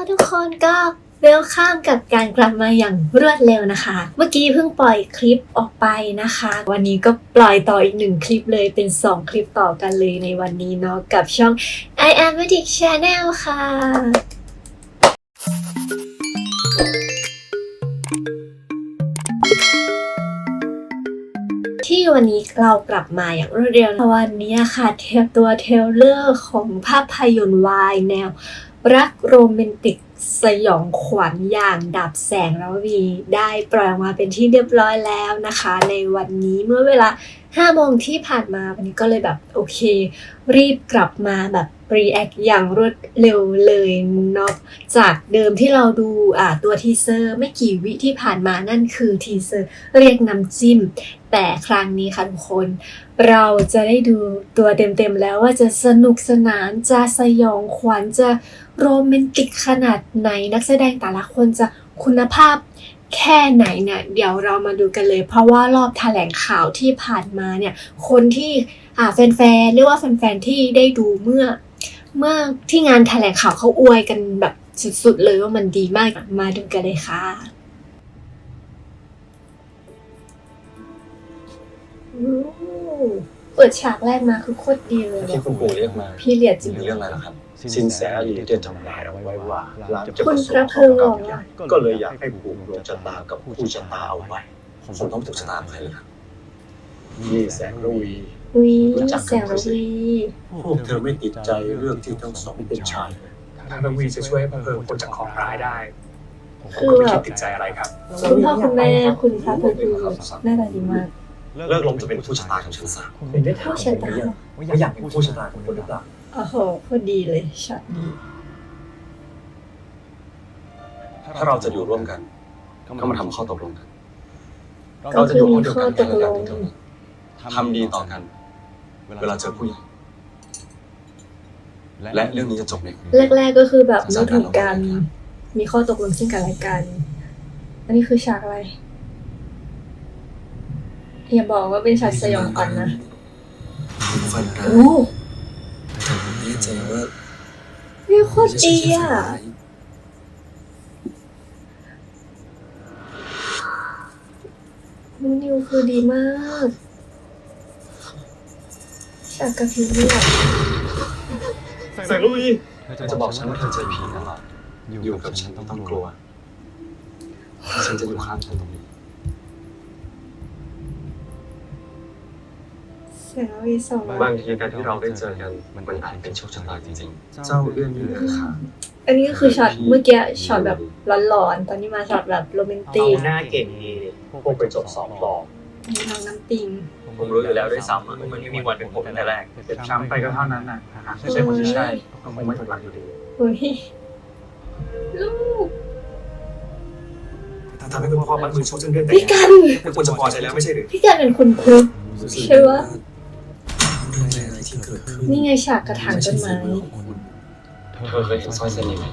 ค่ะทุกคนก็เวลข้ามกับการกลับมาอย่างรวดเร็วนะคะ เมื่อกี้เพิ่งปล่อยคลิปออกไปนะคะ วันนี้ก็ปล่อยต่ออีกหนึ่งคลิปเลยเป็น 2 คลิปต่อกันเลยในวันนี้เนาะกับช่อง I am Magic Channel ค่ะที่วันนี้เรากลับมาอย่างรวดเร็ววันนี้ค่ะเทปตัวเทเลอร์ของภาพยนตร์วายแนว รักโรแมนติกสยองขวัญอย่างดับแสงระวี ได้ปล่อยออกมาเป็นที่เรียบร้อยแล้วนะคะ ในวันนี้เมื่อเวลา5โมงที่ผ่านมาวันนี้ก็เลยแบบโอเค รีบกลับมาแบบ รีแอคอย่างรวดเร็วเลยเนาะจากเดิมที่เราดูอ่าตัวทีเซอร์ไม่กี่วิที่ผ่านมานั่นคือทีเซอร์เรียกน้ำจิ้ม แต่ครั้งนี้ค่ะทุกคน เราจะได้ดูตัวเต็มๆแล้วว่าจะสนุกสนานจะสยองขวัญจะโรแมนติกขนาดไหนนักแสดงแต่ละคนจะคุณภาพแค่ไหนเนี่ยเดี๋ยวเรามาดูกันเลย เพราะว่ารอบแถลงข่าวที่ผ่านมาเนี่ยคนที่อ่าแฟนๆเรียกว่าแฟนๆที่ได้ดูเมื่อ เมื่อที่งานแถลงข่าวเขาอวยกันแบบสุดๆเลยว่ามันดีมากมาดูกันเลยค่ะอู้เปิดฉากแรกมาคือโคตรดีเลยที่อะคุณปู่เรียกมาพี่เลียดจริงมีเรื่องอะไรล่ะครับ สินแสลีได้ทำนายเอาไว้ว่าหลานจะคุปณระสพระบเพลิงกรรมเหรอใหญ่ก็เลยอยากให้ผูกดวงชะตากับผู้ชะตาเอาไว้ผมต้องถูกชะตาใครเลยครับนี่แสงระวี วิรู้จักแสกันงไหมระสิวีพวกเธอไม่ติดใจเรื่องที่ทั้งสองเป็นชายทางระวีจะช่วยเพิ่มคนจากของร้ายได้ผมคือก็ไม่แบคิบดติดใจอะไรครับ คุณพ่อคุณแม่คุณพระเพลิงคือหน้าตาดีมากเลิกลมจะเป็นผู้ชะตาของฉันซะคุณได้ถามผู้ชะตาว่าอยากเป็นผู้ชะตาของคนหรือเปล่าโอ้โหพอดีเลยช็อตนี้ถ้าเราจะอยู่ร่วมกัน ก็มาทำข้อตกลงกันก็คือมีข้อตกลง ทำดีต่อกัน เวลาเจอผู้ใหญ่และเรื่องนี้จะจบในแรก ๆ ก็คือแบบไม่ถูกกัน มีข้อตกลงซึ่งกันและกัน อันนี้คือฉากอะไรอย่าบอกว่าเป็นฉากสยองขวัญนะฝันร้ายโอ้แต่ผมแน่ใจว่านี่โคตรดีอะนูนิวคือดีมาก ฉากกระพริบเลือดแสงระวีเธอจะบอกฉันว่าเธอเจอผีนั่นหรออยู่กับฉันต้องต้องกลัว ฉันจะอยู่ข้างเธอตรงนี้แสงระวีสองบางทีการที่เราได้เจอกันมันอาจเป็นโชคชะตาจริงๆ เจ้าเอื้อนเอื้อขาอันนี้ก็คือช็อตเมื่อกี้ช็อตแบบร้อนๆ ตอนนี้มาช็อตแบบโรแมนติกหน้าเก่งดีพวกไปจบสอบปลอมมีน้องน้ำปิง ผมรู้อยู่แล้วด้วยซ้ำว่ามันไม่มีวันเป็นผมตั้งแต่แรก เจ็บช้ำไปก็เท่านั้นนะหากไม่ใช่คนที่ใช่ก็คงไม่ถูกรักอยู่ดีเฮ้ยลูกถ้าทำให้คุณพ่อมัดมือชกจนเรื่องแต่งพี่งานกันคุณควรจะพอใจแล้วไม่ใช่หรือพี่กันเป็นคนคุกใช่ปะเรื่องอะไรที่เกิดขึ้นนี่ไงฉากกระถางต้นไม้เธอเคยเห็นสร้อยเส้นนี้ไหม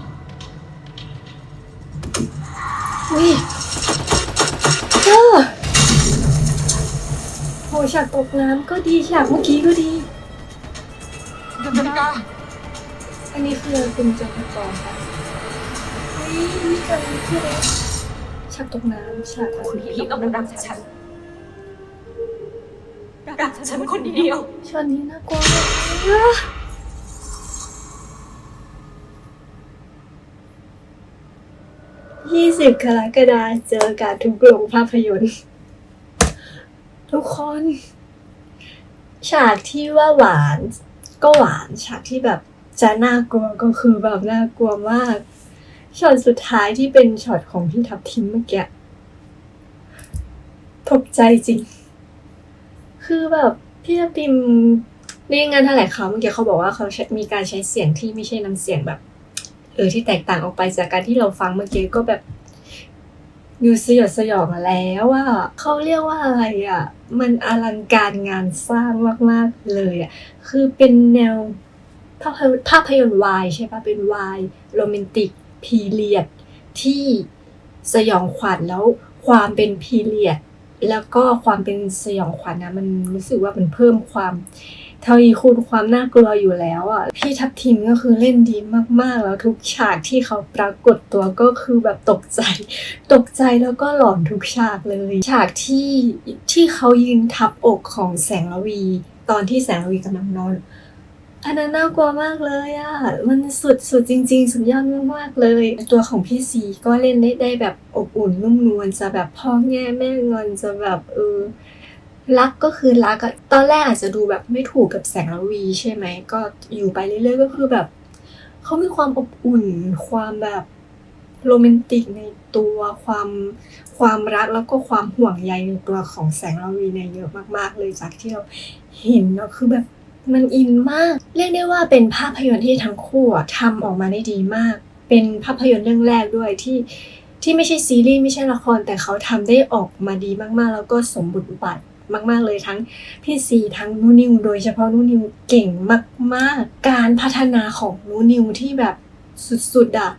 อุ้ยเออโห ฉากตกน้ำก็ดีฉากเมื่อกี้ก็ดีอันนี้คือเป็นจราจรค่ะเฮ้ยนี่กันคืออะไรฉากตกน้ำฉากอะไรคุณพี่ต้องรักฉันรักฉันคนเดียวช็อตนี้น่ากลัวมากยี่สิบกรกฎาคมเจอกันทุกโรงภาพยนตร์ ทุกคน ฉากที่ว่าหวาน ก็หวาน ฉากที่แบบจะน่ากลัวก็คือแบบน่ากลัวมาก ช็อตสุดท้ายที่เป็นช็อตของพี่ทับทิมเมื่อกี้ตกใจจริง คือแบบพี่ทับทิมในงานแถลงข่าวเมื่อกี้เขาบอกว่าเขาใช้มีการใช้เสียงที่ไม่ใช่น้ำเสียงแบบ เออที่แตกต่างออกไปจากการที่เราฟังเมื่อกี้ก็แบบอยู่สยดสยองแล้วว่าเขาเรียกว่าอะไรอะ มันอลังการงานสร้างมาก ๆ เลยอะ คือเป็นแนวภาพยนต์ภาพยนตร์วายใช่ปะเป็นวายโรแมนติกพีเรียดที่สยองขวัญแล้วความเป็นพีเรียด แล้วก็ความเป็นสยองขวัญนะมันรู้สึกว่ามันเพิ่มความ ทวีคูณความน่ากลัวอยู่แล้วอะพี่ทัพทิมก็คือเล่นดีมากๆ แล้วทุกฉากที่เขาปรากฏตัวก็คือแบบตกใจ ตกใจแล้วก็หลอนทุกฉากเลย ฉากที่ที่เขายืนทับอกของแสงระวี ตอนที่แสงระวีกำลังนอนอันนั้นน่ากลัวมากเลยอะ่ะ มันสุดสุดจริง ๆ สุดยอดมากๆเลย ตัวของพี่ซีก็เล่นได้ได้แบบอบอุ่นนุ่มนวลจะแบบพ่อแง่แม่งอนจะแบบเออ รักก็คือรักอะตอนแรกอาจจะดูแบบไม่ถูกกับแสงระวีใช่ไหม ก็อยู่ไปเรื่อยๆก็คือแบบ เขามีความอบอุ่น ความแบบโรแมนติกในตัวความความรักแล้วก็ความห่วงใยในตัวของแสงระวีเนี่ยเยอะมากๆ เลยจากที่เราเห็นเนาะคือแบบมันอินมาก เรียกได้ว่าเป็นภาพยนตร์ที่ทั้งคู่ทำออกมาได้ดีมาก เป็นภาพยนตร์เรื่องแรกด้วยที่ที่ไม่ใช่ซีรีส์ไม่ใช่ละครแต่เขาทำได้ออกมาดีมากๆ แล้วก็สมบูรณ์บท มาก ๆ เลยทั้งพี่ซีทั้งนูนิว โดยเฉพาะนูนิวเก่งมาก ๆ การพัฒนาของนูนิวที่แบบสุดๆอะ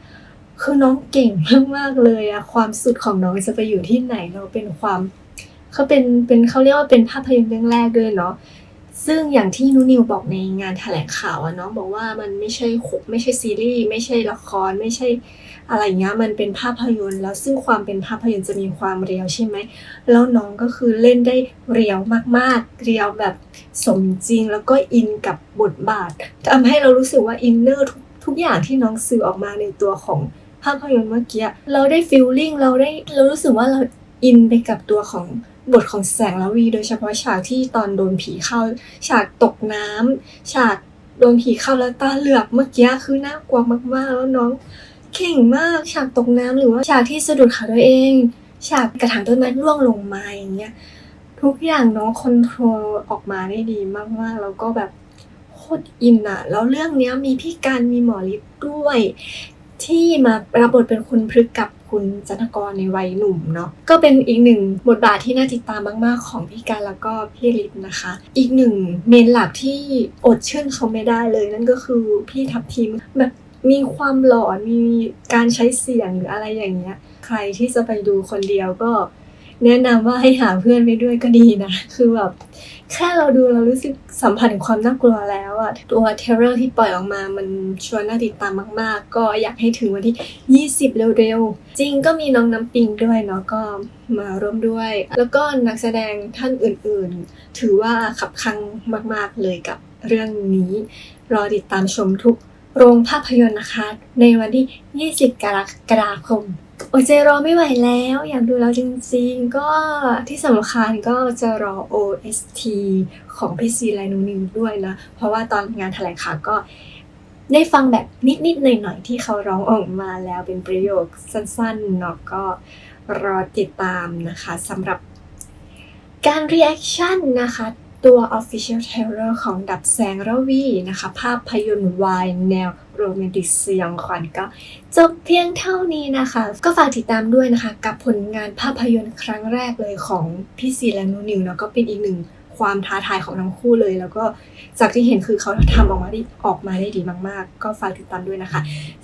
คือน้องเก่งมากๆเลยอะความสุดของน้องจะไปอยู่ที่ไหนเราเป็นความเขาเป็นเป็นเขาเรียกว่าเป็นภาพยนตร์เรื่องแรกด้วยเนาะซึ่งอย่างที่นูนิวบอกในงานแถลงข่าวอะเนาะบอกว่ามันไม่ใช่ไม่ใช่ซีรีส์ไม่ใช่ละครไม่ใช่ อะไรเงี้ยมันเป็นภาพยนตร์ แล้วซึ่งความเป็นภาพยนตร์จะมีความเรียวใช่ไหมแล้วน้องก็คือเล่นได้เรียวมากๆ เรียวแบบสมจริงแล้วก็อินกับบทบาททำให้เรารู้สึกว่าอินเนอร์ทุกทุกอย่างที่น้องสื่อออกมาในตัวของภาพยนตร์เมื่อกี้เราได้ฟีลลิ่งเราได้เรารู้สึกว่าเราอินไปกับตัวของบทของแสงละวี โดยเฉพาะฉากที่ตอนโดนผีเข้า ฉากตกน้ำฉากโดนผีเข้าแล้วตาเหลือกเมื่อกี้คือน่ากลัวมากๆ แล้วน้อง เก่งมากฉากตกน้ำหรือว่าฉากที่สะดุดขาตัวเอง ฉากกระถางต้นไม้ร่วงลงมาอย่างเงี้ยทุกอย่างน้องคอนโทรลออกมาได้ดีมากๆ แล้วก็แบบโคตรอินอะแล้วเรื่องเนี้ยมีพี่การมีหมอฤทธิ์ด้วย ที่มารับบทเป็นคุณพฤกกับคุณจันทกรในวัยหนุ่มเนาะก็เป็นอีกหนึ่งบทบาทที่น่าติดตามมากๆ ของพี่การแล้วก็พี่ฤทธิ์นะคะ อีกหนึ่งเมนหลักที่อดชื่นชมไม่ได้เลยนั่นก็คือพี่ทัพทีมแบบ มีความหลอนมีการใช้เสียงหรืออะไรอย่างเงี้ย ใครที่จะไปดูคนเดียวก็แนะนำว่าให้หาเพื่อนไปด้วยก็ดีนะ คือแบบแค่เราดูเรารู้สึกสัมผัสถึงความน่ากลัวแล้วอะตัวเทเลอร์ที่ปล่อยออกมามันชวนน่าติดตามมาก ๆ ก็อยากให้ถึงวันที่ 20 เร็ว ๆ จริงก็มีน้องน้ำปิงด้วยเนาะก็มาร่วมด้วย แล้วก็นักแสดงท่านอื่น ๆ ถือว่าขับคังมาก ๆ เลยกับเรื่องนี้ รอติดตามชมทุก โรงภาพยนตร์นะคะ ในวันที่ 20 กรกฎาคมโอดใจรอไม่ไหวแล้ว อยากดูแล้วจริงๆ ก็ที่สำคัญก็จะรอ OST ของพี่ซีไลนูนิวด้วยนะ เพราะว่าตอนงานแถลงข่าวก็ได้ฟังแบบนิดๆ หน่อยๆ ที่เขาร้องออกมาแล้วเป็นประโยคสั้นๆเนาะก็รอติดตามนะคะสำหรับการ reaction นะคะ ตัว Official Trailer ของดับแสงระวีนะคะ ภาพยนตร์วายแนวโรแมนติกสยองขวัญก็จบเพียงเท่านี้นะคะ ก็ฝากติดตามด้วยนะคะ กับผลงานภาพยนตร์ครั้งแรกเลยของพี่ซีและนูนิวเนาะก็เป็นอีกหนึ่งความท้าทายของทั้งคู่เลย แล้วก็จากที่เห็นคือเขาทำออกมาได้ออกมาได้ดีมาก ๆ ก็ฝากติดตามด้วยนะคะ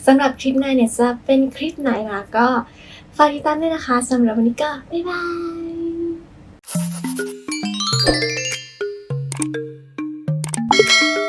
สำหรับคลิปหน้าเนี่ยจะเป็นคลิปไหนนะก็ฝากติดตามด้วยนะคะสำหรับวันนี้ก็บ๊ายบาย You.